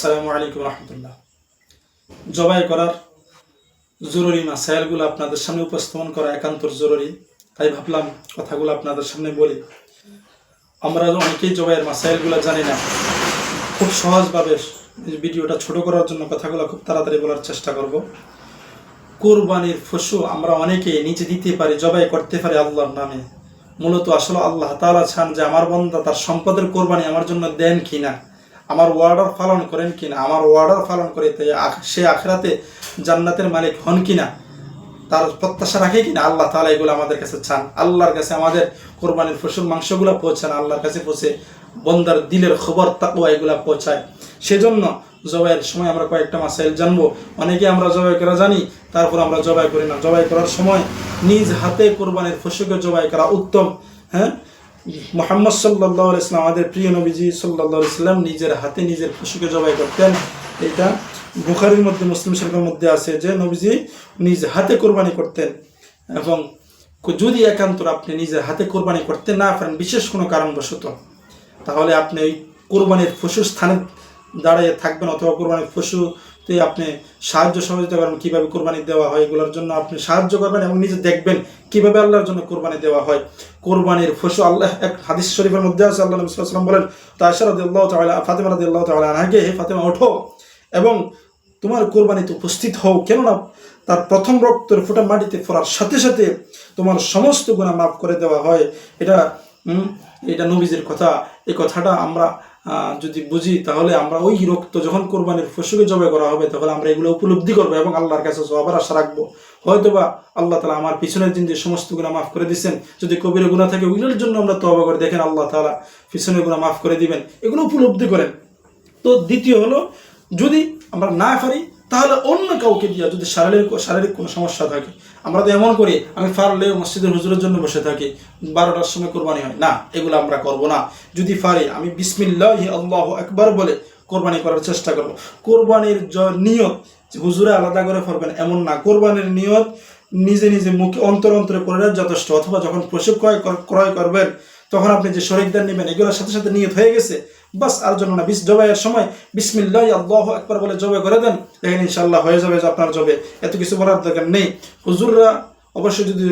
আসসালামু আলাইকুম রহমতুল্লাহ। জবাই করার জরুরি মাসাইলগুলো আপনাদের সামনে উপস্থাপন করা একান্ত জরুরি। তাই ভাবলাম কথাগুলো আপনাদের সামনে বলি। আমরা অনেকেই জবাইয়ের মাসাইলগুলো জানি না। খুব সহজভাবে ভিডিওটা ছোট করার জন্য কথাগুলো খুব তাড়াতাড়ি বলার চেষ্টা করব। কোরবানির ফসু আমরা অনেকেই নিচে দিতে পারি, জবাই করতে পারি আল্লাহর নামে। মূলত আসলে আল্লাহ তাআলা চান যে আমার বন্ধা তার সম্পদের কোরবানি আমার জন্য দেন কিনা। আমার ওয়ার্ডার পালন করেন কিনা, আমার ওয়ার্ডার পালন করে সে আখরাতে জান্নাতের মালিক হন কিনা, তার প্রত্যাশা রাখে কিনা, আল্লাহ তাআলা এগুলো আমাদের কাছে চান। আল্লাহর কাছে আমাদের কোরবানির ফসল, মাংসগুলো পৌঁছান, আল্লাহর কাছে পৌঁছে বন্দার দিলের খবর তাকুয়া এগুলা পৌঁছায়। সেজন্য জবাইয়ের সময় আমরা কয়েকটা মাসাইল জানব। অনেকে আমরা জবাই করা জানি, তারপর আমরা জবাই করি না। জবাই করার সময় নিজ হাতে কোরবানির ফসলকে জবাই করা উত্তম হ্যাঁ? মোহাম্মদ সাল্লাহ ইসলাম আমাদের প্রিয় নবীজি সাল্লাহ ইসলাম নিজের হাতে নিজের পশুকে জবাই করতেন। এটা বুখারির মধ্যে, মুসলিম শরীফের মধ্যে আছে যে নবীজি নিজ হাতে কোরবানি করতেন এবং যদি একান্ত আপনি নিজের হাতে কোরবানি করতে না পারেন, বিশেষ কোনো কারণবশত, তাহলে আপনি ওই কোরবানির পশু স্থানে দাঁড়িয়ে থাকবেন অথবা কোরবানির পশুতে আপনি সাহায্য সহযোগিতা করবেন কীভাবে কোরবানি দেওয়া হয়, এগুলোর জন্য আপনি সাহায্য করবেন এবং নিজে দেখবেন কীভাবে আল্লাহর জন্য কোরবানি দেওয়া হয়। কোরবানির পশু আল্লাহ এক হাদিস শরীফের মধ্যে আছে, আল্লাহ নবী ওয়াসাল্লাম বলেন তাশা রাদিয়াল্লাহু তাআলা, ফাতেমা রাদিয়াল্লাহু তাআলা আনহাকে হে ফাতেমা, ওঠো এবং তোমার কোরবানিতে উপস্থিত হও। কেননা তার প্রথম রক্তের ফোঁটা মাটিতে ফোরার সাথে সাথে তোমার সমস্ত গুণা মাফ করে দেওয়া হয়। এটা এটা নবীজের কথা। এই কথাটা আমরা যদি বুঝি, তাহলে আমরা ওই রক্ত যখন কোরবানির পশুকে জবাই করা হবে তখন আমরা এগুলো উপলব্ধি করব এবং আল্লাহর কাছে সবার আশা রাখব। হয়তোবা আল্লাহ তালা আমার পিছনের দিন যে সমস্ত গুণা মাফ করে দিচ্ছেন যদি কবির গুণা থাকে, ওইগুলোর জন্য আমরা তবা করে দেখেন আল্লাহ তালা পিছনের গুণা মাফ করে দিবেন। এগুলো উপলব্ধি করেন। তো দ্বিতীয় হলো, যদি আমরা না পারি, তাহলে অন্য কাউকে দিয়া যদি শারীরিক শারীরিক কোনো সমস্যা থাকে আমরা তো এমন করি, আমি ফারলে মসজিদের হুজুরের জন্য বসে থাকি, বারোটার সময় কোরবানি হয়। না, এগুলো আমরা করব না। যদি পারি, আমি বিসমিল্লাহ আল্লাহ একবার বলে কোরবানি করার চেষ্টা করব। কোরবানির নিয়ত, হুজুরে আলাদা করে করবেন এমন না। কোরবানির নিয়ত নিজে নিজে মুখে অন্তর অন্তরে করে যথেষ্ট। অথবা যখন পশু ক্রয় ক্রয় করবেন তখন আপনি যে শরিকদার নেবেন, এগুলোর সাথে সাথে নিয়ত হয়ে গেছে। বাস, আর জন্য না বিস জবাইয়ের সময় বিসমিল্লাহ, আল্লাহ একবার বলে জবাই করে দেন। দেখেন ইনশাল্লাহ হয়ে যাবে আপনার জবে। এত কিছু বলার দরকার নেই। হুজুররা অবশ্যই যদি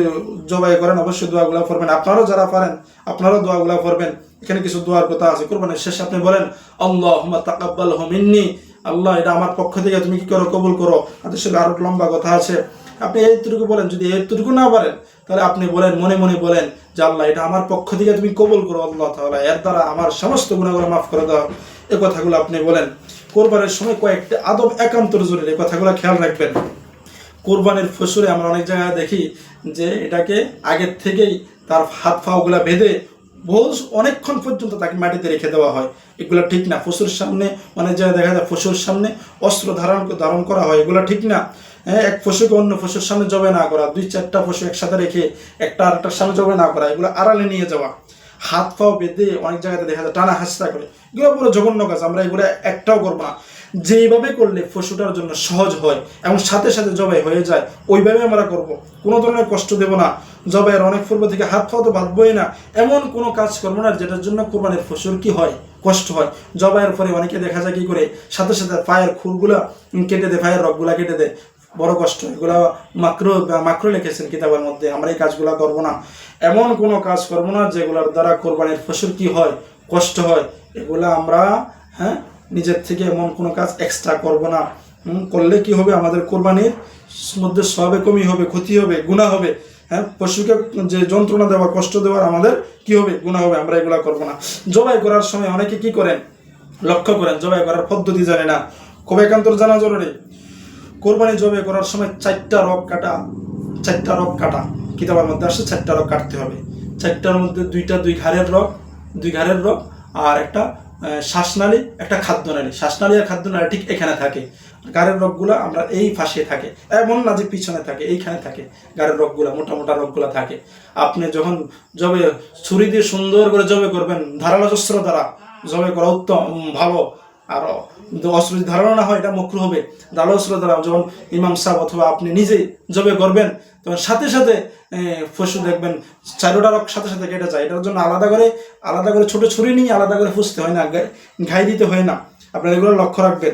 জবাই করেন, অবশ্যই দোয়াগুলা করবেন আপনারাও যারা পারেন, আপনারাও দোয়াগুলা করবেন এখানে কিছু দোয়ার কথা আছে। কোরবানের শেষে আপনি বলেন আল্লাহ তাকাব্বাল মিন্নি। আল্লাহ, এটা আমার পক্ষ থেকে তুমি কি করো, কবুল করো। তাদের সঙ্গে আরও লম্বা কথা আছে। আপনি এইটুকু বলেন, যদি এইটুকু না পারেন তাহলে আপনি বলেন, মনে মনে বলেন যে আল্লাহ, এটা আমার পক্ষ থেকে তুমি কবল করো আল্লাহ তাহলে এর দ্বারা আমার সমস্ত গুণাগুলো মাফ করে দাও। এ কথাগুলো আপনি বলেন। কোরবানের সময় কয়েকটি আদব একান্তর জরুরি। এই কথাগুলো খেয়াল রাখবেন। কোরবানির ফসলে আমরা অনেক জায়গায় দেখি যে এটাকে আগের থেকেই তার হাত পাগুলা বেঁধে বহু অনেকক্ষণ পর্যন্ত তাকে মাটিতে রেখে দেওয়া হয়। এগুলো ঠিক না। ফসুর সামনে অনেক জায়গায় দেখা যায়, ফসুর সামনে অস্ত্র ধারণ ধারণ করা হয়। এগুলো ঠিক না। হ্যাঁ এক পশুকে অন্য পশুর সামনে জবে না করা? দুই, চারটা পশু একসাথে রেখে একটা আরেকটার সামনে জবে না করা, এগুলো আড়ালে নিয়ে যাওয়া। হাত পাও বেঁধে অনেক জায়গাতে দেখা যায় টানা হাসরা করে এগুলো পুরো জঘন্য কাজ, আমরা এগুলো একটাও করব না। যেইভাবে করলে পশুটার জন্য সহজ হয় এবং সাথে সাথে জবাই হয়ে যায়, ওইভাবে আমরা করব। কোনো ধরনের কষ্ট দেব না। জবাইয়ের অনেক পূর্ব থেকে হাত পাও তো বাঁধবই না। এমন কোনো কাজ করব না যেটার জন্য কোরবানির ফসল কি হয়? কষ্ট হয়। জবাইয়ের পরে অনেকে দেখা যায় কি করে? সাথে সাথে পায়ের খুরগুলা কেটে দেয়, পায়ের রগগুলা কেটে দেয়। বড় কষ্ট। এগুলা মাকরো মাকরো লিখেছেন কিতাবের মধ্যে, আমরা এই কাজগুলো করব না। এমন কোনো কাজ করব না যেগুলোর দ্বারা কোরবানির ফসল কি হয়, কষ্ট হয়, এগুলা আমরা হ্যাঁ নিজের থেকে এমন কোনো কাজ এক্সট্রা করব না। করলে কি হবে? আমাদের কোরবানির মধ্যে সবে কমই হবে, ক্ষতি হবে গুণা হবে। হ্যাঁ পশুকে যে যন্ত্রণা দেওয়া কষ্ট দেওয়ার আমাদের কি হবে? গুণা হবে, আমরা এগুলা করব না। জবাই করার সময় অনেকে কি করেন? লক্ষ্য করেন, জবাই করার পদ্ধতি জানে না। কবে একান্তর জানা জরুরি? কোরবানি জবে করার সময় চারটা রক কাটা, চারটা রক কাটা। কিতাবের মধ্যে আসছে চারটা রক কাটতে হবে। চারটার মধ্যে দুইটা দুই ঘাড়ের রক, দুই ঘাড়ের রক, আর একটা শ্বাসনালী, একটা খাদ্যনালী। শ্বাসনালী আর খাদ্যনালী ঠিক এখানে থাকে। গাড়ের রগগুলো আমরা এই ফাঁসে থাকে। এমন না যে পিছনে থাকে, এইখানে থাকে। গাড়ের রগগুলো মোটা মোটা রগগুলো থাকে। আপনি যখন জবে ছুরি দিয়ে সুন্দর করে জবে করবেন, ধারালো অস্ত্র দ্বারা জবে করা উত্তম ভালো। আর। অস্ত্র যদি ধারণা না হয় এটা মক্রু হবে। দালো অস্ত্র দ্বারা যখন ইমাম সাহেব অথবা আপনি নিজে জবে করবেন, তখন সাথে সাথে পশু দেখবেন চারোটা রক সাথে সাথে কেটে যায়। এটার জন্য আলাদা করে আলাদা করে ছোট ছুরি নিয়ে আলাদা করে ফুসতে হয় না ঘাই দিতে হয় না। আপনারা এগুলো লক্ষ্য রাখবেন।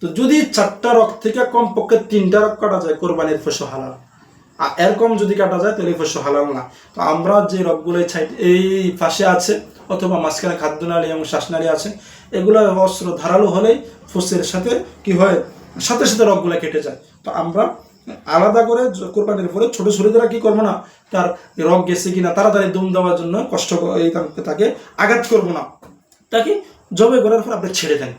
তো যদি চারটা রক থেকে কমপক্ষে তিনটা রক কাটা যায়, কোরবানির পশু হালাল। আর এরকম যদি কাটা যায়, তাহলে পশু হালাল না। তো আমরা যে রকগুলো এই পাশে আছে অথবা মাঝখানে খাদ্যনালী এবং শ্বাসনালী আছে, এগুলো অস্ত্র ধারালো হলেই ফুসের সাথে কি হয়? সাথে সাথে রকগুলো কেটে যায়। তো আমরা আলাদা করে কোরবানির পরে ছোট ছোটরা কি করব না? তার রক গেছে কিনা, তাড়াতাড়ি দুম দেওয়ার জন্য কষ্ট তাকে আঘাত করব না। তাকে জবে করার পর আপনি ছেড়ে দেন।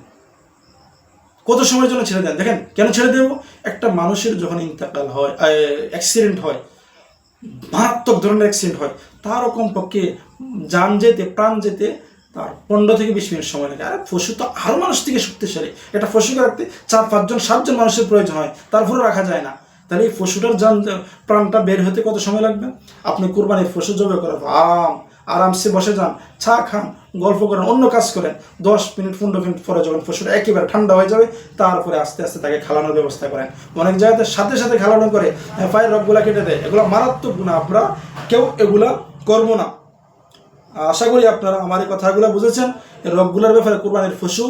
কত সময়ের জন্য ছেড়ে দেন? দেখেন, কেন ছেড়ে দেবো? একটা মানুষের যখন ইন্তেকাল হয় অ্যাক্সিডেন্ট হয়, মারাত্মক ধরনের অ্যাক্সিডেন্ট হয়, তারও কমপক্ষে যান যেতে প্রাণ যেতে তার পনেরো থেকে বিশ মিনিট সময় লাগে। আর পশু তো আরও মানুষ থেকে শক্তিশালী। এটা পশুকে রাখতে চার পাঁচজন সাতজন মানুষের প্রয়োজন হয় তারপরে রাখা যায় না। তাহলে এই পশুটার যান প্রাণটা বের হতে কত সময় লাগবে? আপনি কোরবানির পশু জবে করার আম আরামসে বসে যান চা খান গল্প করেন অন্য কাজ করেন। দশ মিনিট পনেরো মিনিট পরে যখন পশুটা একেবারে ঠান্ডা হয়ে যাবে তারপরে আস্তে আস্তে তাকে খালানোর ব্যবস্থা করেন। অনেক জায়গাতে সাথে সাথে খালানো করে হ্যাঁ, পায়ের রগগুলা কেটে দেয়। এগুলো মারাত্মক গুণা আমরা কেউ এগুলা করব না। আশা করি আপনারা আমার এই কথাগুলো বুঝেছেন। এই রবগুলোর ব্যাপারে কোরবানির পশু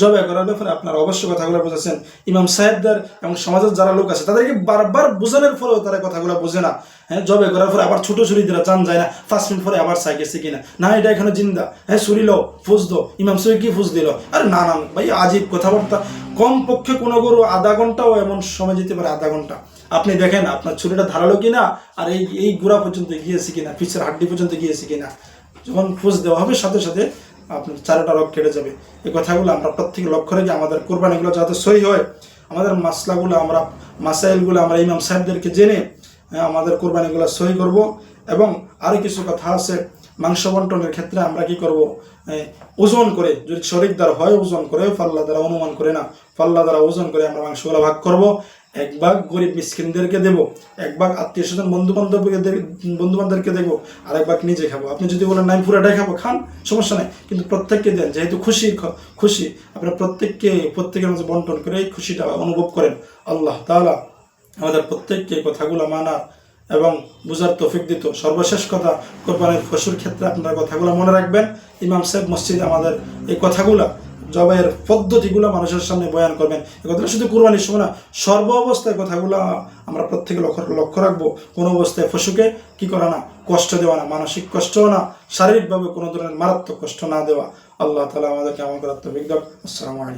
জবে করার ব্যাপারে আপনারা অবশ্যই কথাগুলো বুঝেছেন। ইমাম সাহেবদের এবং সমাজের যারা লোক আছে, তাদেরকে বারবার বোঝানোর ফলেও তারা কথাগুলো বোঝে না। হ্যাঁ জবে করার পরে আবার ছোট ছুরি দিলা জান যায় না, পাঁচ মিনিট পরে আবার চাই গেছে কিনা? না, এটা এখানে জিন্দা। হ্যাঁ ছুরি লো ফুজ দো। ইমাম সাহেব কি ফুজ দিল? আরে না না, ভাই আজীব কথাবার্তা। কম পক্ষে কোনো গরু আধা ঘন্টাও এমন সময় যেতে পারে আধা ঘণ্টা। আপনি দেখেন, আপনার ছুরিটা ধারালো কিনা? আর এই এই গোড়া পর্যন্ত গিয়েছে কিনা? পিছের হাড্ডি পর্যন্ত গিয়েছে কিনা? যখন খোঁজ দেওয়া হবে সাথে সাথে আপনার চারোটা রোগ কেটে যাবে। এই কথাগুলো আমরা প্রত্যেকে লক্ষ্য রেখে আমাদের কোরবানিগুলো যাতে সই হয় আমাদের মাসলাগুলো আমরা মাসাইলগুলো আমরা ইমাম সাহেবদেরকে জেনে হ্যাঁ, আমাদের কোরবানিগুলো সই করব। এবং আরও কিছু কথা আছে মাংস বন্টনের ক্ষেত্রে আমরা কি করব? ওজন করে, যদি শরিক দ্বারা হয় ওজন করে পাল্লা দ্বারা অনুমান করে না। পাল্লা দ্বারা ওজন করে আমরা মাংসগুলো ভাগ করব। এক ভাগ গরিব মিসকিনদেরকে দেবো, এক ভাগ আত্মীয় স্বজন বন্ধু বান্ধবকে বন্ধু বান্ধবকে দেবো আর এক ভাগ নিজে খাব। আপনি যদি বলেন নাই পুরাটাই খাব, খান, সমস্যা নাই। কিন্তু প্রত্যেককে দেন, যেহেতু খুশি খুশি, আপনারা প্রত্যেককে, প্রত্যেকের মাঝে বন্টন করে এই খুশিটা অনুভব করেন। আল্লাহ তাআলা আমাদের প্রত্যেককে কথাগুলো মানার এবং বুঝার তৌফিক দিত। সর্বশেষ কথা, কোরবানির পশুর ক্ষেত্রে আপনারা কথাগুলো মনে রাখবেন। ইমাম সাহেব মসজিদ আমাদের এই কথাগুলা, জবাইয়ের পদ্ধতিগুলো মানুষের সামনে বয়ান করবেন। এ কথাটা শুধু কোরবানির সময় না, সর্ব অবস্থায় কথাগুলো আমরা প্রত্যেকে লক্ষ্য লক্ষ্য রাখব। কোনো অবস্থায় পশুকে কি করা না, কষ্ট দেওয়া না, মানসিক কষ্টও না, শারীরিকভাবে কোনো ধরনের মারাত্মক কষ্ট না দেওয়া। আল্লাহ তালা আমাদেরকে আমার তৌফিক দাও। আসসালামু আলাইকুম।